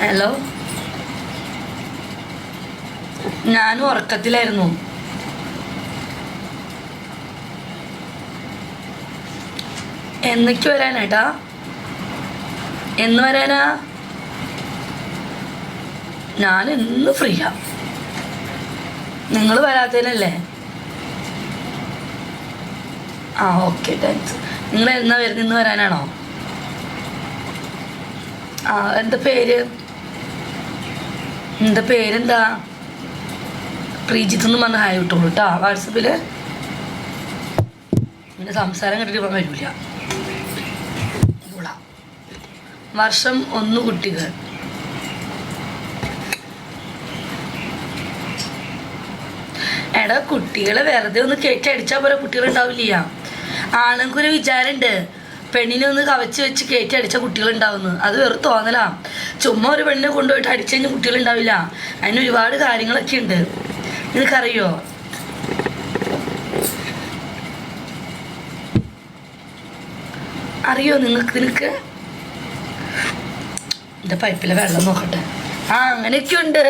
Hello ഞാനും ഉറക്കത്തിലായിരുന്നു. എന്നേക്ക് വരാനേട്ടാ എന്ന് വരാനാ? ഞാൻ ഇന്ന് ഫ്രീയാ. നിങ്ങൾ വരാത്തതിനല്ലേ? ആ ഓക്കെ താങ്ക്സ്. നിങ്ങൾ എന്നാ വരുന്നത് ഇന്ന് വരാനാണോ? ആ എന്താ പേര്? എന്താ പേരെന്താ? പ്രീജിത്ത് എന്ന് പറഞ്ഞ ഹായ് വിട്ടോളൂ കേട്ടോ വാട്സപ്പിൽ പിന്നെ സംസാരം കണ്ടിട്ട് ഇപ്പം വരില്ല വർഷം ഒന്ന് കുട്ടികൾ. എടാ കുട്ടികളെ വെറുതെ ഒന്ന് കയറ്റടിച്ചാൽ പോലെ കുട്ടികളുണ്ടാവില്ല ആണുങ്ങൾക്കൊരു വിചാരമുണ്ട് പെണ്ണിനെ ഒന്ന് കവച്ച് വെച്ച് കയറ്റി അടിച്ച കുട്ടികളുണ്ടാവുന്നു. അത് വെറും തോന്നലാ. ചുമ്മാ ഒരു പെണ്ണിനെ കൊണ്ടുപോയിട്ട് അടിച്ചു കഴിഞ്ഞാൽ കുട്ടികളുണ്ടാവില്ല. അതിന് ഒരുപാട് കാര്യങ്ങളൊക്കെ ഉണ്ട്. നിനക്കറിയോ? അറിയോ നിങ്ങൾക്ക് നിനക്ക്? എന്റെ പൈപ്പിലെ വെള്ളം നോക്കട്ടെ. ആ അങ്ങനെയൊക്കെ ഉണ്ട്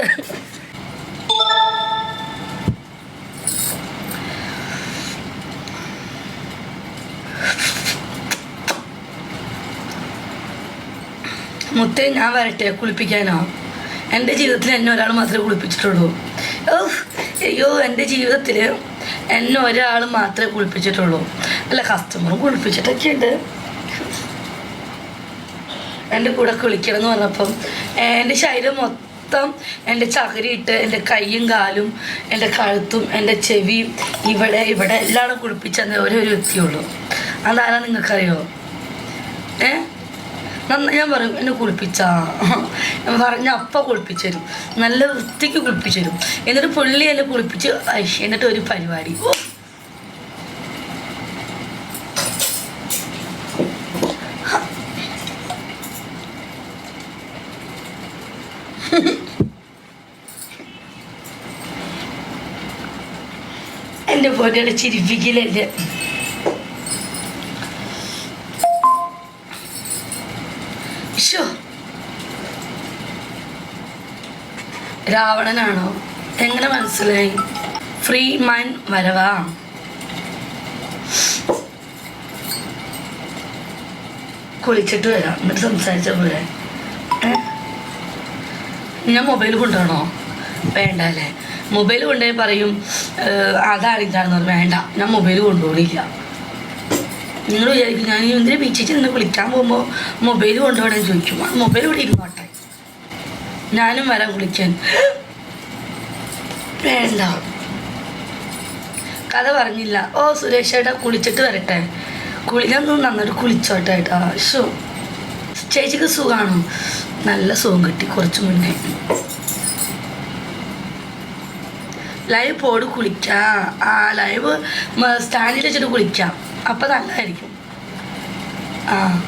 മുത്തേ ഞാൻ വരട്ടെ കുളിപ്പിക്കാനോ? എന്റെ ജീവിതത്തിൽ എന്നെ ഒരാൾ മാത്രമേ കുളിപ്പിച്ചിട്ടുള്ളൂ. അയ്യോ എന്റെ ജീവിതത്തിൽ എന്നെ ഒരാൾ മാത്രമേ കുളിപ്പിച്ചിട്ടുള്ളൂ. അല്ല കസ്റ്റമറും കുളിപ്പിച്ചിട്ടൊക്കെ ഉണ്ട് എന്റെ കൂടെ കുളിക്കണം എന്ന് പറഞ്ഞപ്പം എന്റെ ശരീരം മൊത്തം എന്റെ ചകരിയിട്ട് എന്റെ കൈയും കാലും എന്റെ കഴുത്തും എന്റെ ചെവിയും ഇവിടെ ഇവിടെ എല്ലാം കുളിപ്പിച്ചെന്ന ഒരേ ഒരു വ്യക്തിയുള്ളൂ അതാരാ നിങ്ങൾക്കറിയോ? ഏ? നന്ന ഞാൻ പറയും എന്നെ കുളിപ്പിച്ചാ. ഞാൻ പറഞ്ഞ അപ്പം കുളിപ്പിച്ചു നല്ല വൃത്തിക്ക് കുളിപ്പിച്ചു തരും. എന്നിട്ട് പുള്ളി എന്നെ കുളിപ്പിച്ച് എന്നിട്ട് ഒരു പരിപാടി. എന്റെ ചിരിപ്പിക്കലല്ലേ? ശോ രാവണനാണോ? എങ്ങനെ മനസ്സിലായി? ഫ്രീ മൈൻ വരവാ. കുളിച്ചിട്ട് വരാം. എന്നിട്ട് സംസാരിച്ച പോലെ? ഞാൻ മൊബൈൽ കൊണ്ടുപോകണോ വേണ്ട അല്ലേ? മൊബൈൽ കൊണ്ടേ പറയും "ഏഹ്, അതാണ് പറഞ്ഞു വേണ്ട ഞാൻ മൊബൈൽ കൊണ്ടുപോകണില്ല. നിങ്ങൾ വിചാരിക്കും ഞാൻ എന്തിനാ ബീച്ചിൽ നിന്ന് വിളിക്കാൻ പോകുമ്പോൾ മൊബൈൽ കൊണ്ടുപോകണമെന്ന് ചോദിക്കും. മൊബൈൽ ഇവിടെ ഇരുന്നോട്ടെ. ഞാനും വരാം കുളിക്കാൻ. വേണ്ട. കഥ പറഞ്ഞില്ല. ഓ സുരേഷ് ഏട്ടാ കുളിച്ചിട്ട് വരട്ടെ. കുളി ഞാൻ നന്നായിട്ട് കുളിച്ചോട്ടെ ഏട്ടാ. ഷോ ചേച്ചിക്ക് സുഖമാണോ നല്ല സുഖം കിട്ടി കുറച്ച് മുന്നേ. ലൈവ് പോട് കുളിക്കാം. ആ ലൈവ് സ്റ്റാൻഡിൽ വെച്ചിട്ട് കുളിക്കാം. അപ്പം നല്ലതായിരിക്കും. ആ.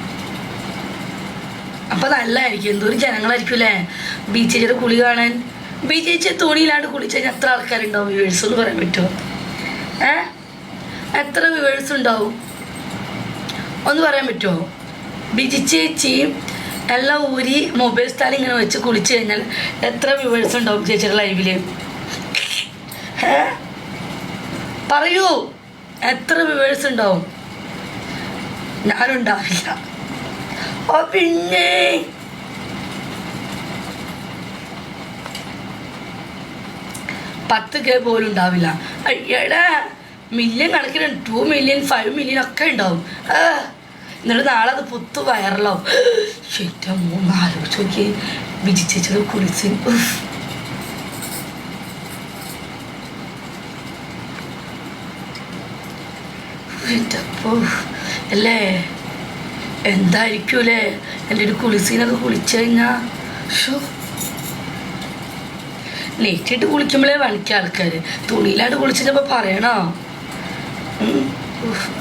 അപ്പം നല്ലതായിരിക്കും എന്തോരം ജനങ്ങളായിരിക്കും അല്ലേ? ബീച്ചിൽ കുളി കാണാൻ. ബീച്ച് ചേച്ചി തുണിയില്ലാണ്ട് കുളിച്ച് കഴിഞ്ഞാൽ എത്ര ആൾക്കാരുണ്ടാവും? വ്യൂവേഴ്സ് എന്ന് പറയാൻ പറ്റുമോ? ഏ? എത്ര വ്യൂവേഴ്സ് ഉണ്ടാവും? ഒന്ന് പറയാൻ പറ്റുമോ? ബിജി ചേച്ചിയും എല്ലാം ഊരി മൊബൈൽ സ്റ്റാൽ ഇങ്ങനെ വെച്ച് കുളിച്ച് കഴിഞ്ഞാൽ എത്ര വ്യൂവേഴ്സ് ഉണ്ടാവും ചേച്ചിയുടെ ലൈവിൽ? പറയൂ. എത്ര വ്യൂവേഴ്സ് ഉണ്ടാവും? ഞാനുണ്ടാവില്ല. പിന്നെ പത്ത് കെ പോലും ഉണ്ടാവില്ല. അയ്യടാ മില്യൺ കണക്കിന് ടു മില്യൺ ഫൈവ് മില്യൺ ഒക്കെ ഉണ്ടാവും. എന്നിട്ട് നാളെ അത് പുത്ത് വയറലാവും. ശരി മൂന്ന് ആലോചിച്ച് നോക്കി വിജിച്ചത് കുളിച്ച്. എന്റെ അല്ലേ? എന്തായിരിക്കൂലേ? എന്റെ ഒരു കുളിസീനൊക്കെ കുളിച്ചു കഴിഞ്ഞാ ഷോ ലേറ്റായിട്ട് കുളിക്കുമ്പോഴേ വണിക്കുക ആൾക്കാർ തുണിയിലായിട്ട് കുളിച്ചപ്പോൾ പറയണോ?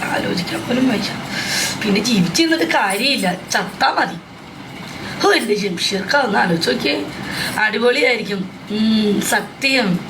ആലോചിക്കാൻ പോലും വയ്യ. പിന്നെ ജീവിച്ചു നിന്നിട്ട് കാര്യമില്ല ചത്താ മതി. ഓ എന്റെ ജംഷീർക്കാ? ഒന്ന് ആലോചിച്ച് നോക്കിയേ. അടിപൊളിയായിരിക്കും. സത്യം.